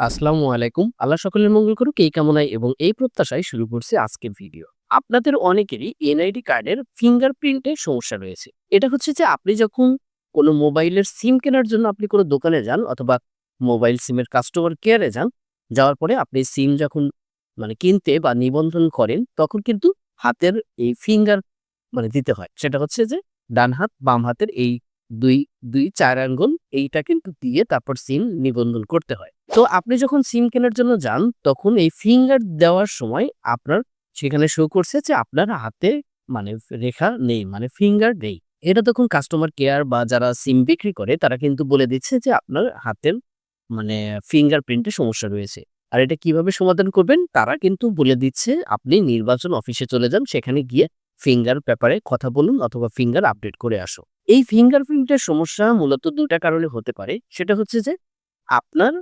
আসসালামু আলাইকুম। আল্লাহ সকলের মঙ্গল করুক, এই কামনায় এবং এই প্রত্যাশায় শুরু করছে আজকের ভিডিও। আপনাদের অনেকেরই এনআইডি কার্ডের ফিঙ্গারপ্রিন্টের সমস্যা রয়েছে। এটা হচ্ছে যে আপনি যখন কোনো মোবাইলের সিম কেনার জন্য আপনি কোনো দোকানে যান অথবা মোবাইল সিমের কাস্টমার কেয়ারে যান, যাওয়ার পরে আপনি সিম যখন মানে কিনতে বা নিবন্ধন করেন, তখন কিন্তু হাতের এই ফিঙ্গার মানে দিতে হয়। সেটা হচ্ছে যে ডান হাত, বাম হাতের এই দুই দুই চার আঙ্গুল এইটা কিন্তু দিয়ে তারপর সিম নিবন্ধন করতে হয়। তো আপনি যখন সিম কেনার জন্য যান, তখন এই ফিঙ্গার দেওয়ার সময় আপনার সেখানে শো করছে যে আপনার হাতে মানে রেখা নেই মানে ফিঙ্গার নেই। এটা তখন কাস্টমার কেয়ার বা যারা সিম বিক্রি করে, তারা কিন্তু বলে দিচ্ছে যে আপনার হাতের মানে ফিঙ্গার ফিঙ্গারপ্রিন্টে সমস্যা রয়েছে। আর এটা কীভাবে সমাধান করবেন? তারা কিন্তু বলে দিচ্ছে, আপনি নির্বাচন অফিসে চলে যান, সেখানে গিয়ে ফিঙ্গার ব্যাপারে কথা বলুন অথবা ফিঙ্গার আপডেট করে আসো এই ফিঙ্গারপ্রিন্টের সমস্যা মূলত দুটা কারণে হতে পারে। সেটা হচ্ছে যে আপনার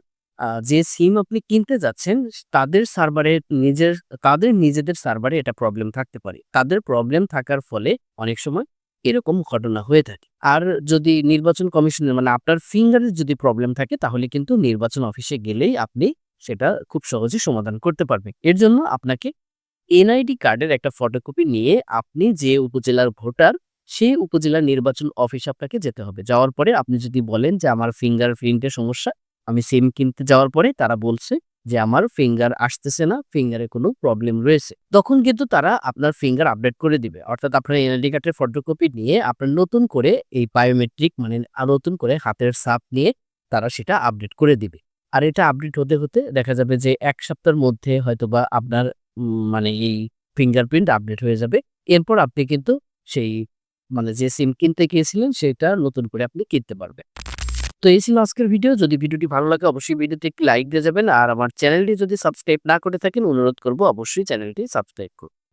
যে সিম আপনি কিনতে যাচ্ছেন, তাদের সার্ভারে নিজের, তাদের নিজেদের সার্ভারে এটা প্রবলেম থাকতে পারে। তাদের প্রবলেম থাকার ফলে অনেক সময় এরকম ঘটনা হয়ে থাকে। আর যদি নির্বাচন কমিশনের মানে আপনার ফিঙ্গারের যদি প্রবলেম থাকে, তাহলে কিন্তু নির্বাচন অফিসে গেলেই আপনি সেটা খুব সহজে সমাধান করতে পারবেন। এর জন্য আপনাকে এনআইডি কার্ডের একটা ফটোকপি নিয়ে আপনি যে উপজেলার ভোটার, সেই উপজেলার নির্বাচন অফিস আপনাকে যেতে হবে। যাওয়ার পরে আপনি যদি বলেন যে, আমার ফিঙ্গার প্রিন্টের সমস্যা আমি সিম কিনতে যাওয়ার পরে তারা বলছে যে, আমার ফিঙ্গার আসতেছে না ফিঙ্গারে কোনো প্রবলেম রয়েছে। তখন কিন্তু তারা আপনার ফিঙ্গার আপডেট করে দিবে। অর্থাৎ আপনার এনআইডি কার্ডের ফটোকপি নিয়ে আপনার নতুন করে এই বায়োমেট্রিক মানে নতুন করে হাতের সাপ নিয়ে তারা সেটা আপডেট করে দিবে। আর এটা আপডেট হতে হতে দেখা যাবে যে, এক সপ্তাহের মধ্যে হয়তোবা আপনার মানে এই ফিঙ্গারপ্রিন্ট আপডেট হয়ে যাবে। এরপর আপনি কিন্তু সেই মানে যে সিম কিনতে গিয়েছিলেন, সেটা নতুন করে আপনি কিনতে পারবেন। তো এই ছিল আজকের ভিডিও। যদি ভিডিওটি ভালো লাগে, অবশ্যই ভিডিওতে একটি লাইক দিয়ে যাবেন। আর আমার চ্যানেলটি যদি সাবস্ক্রাইব না করে থাকেন, অনুরোধ করব অবশ্যই চ্যানেলটি সাবস্ক্রাইব করুন।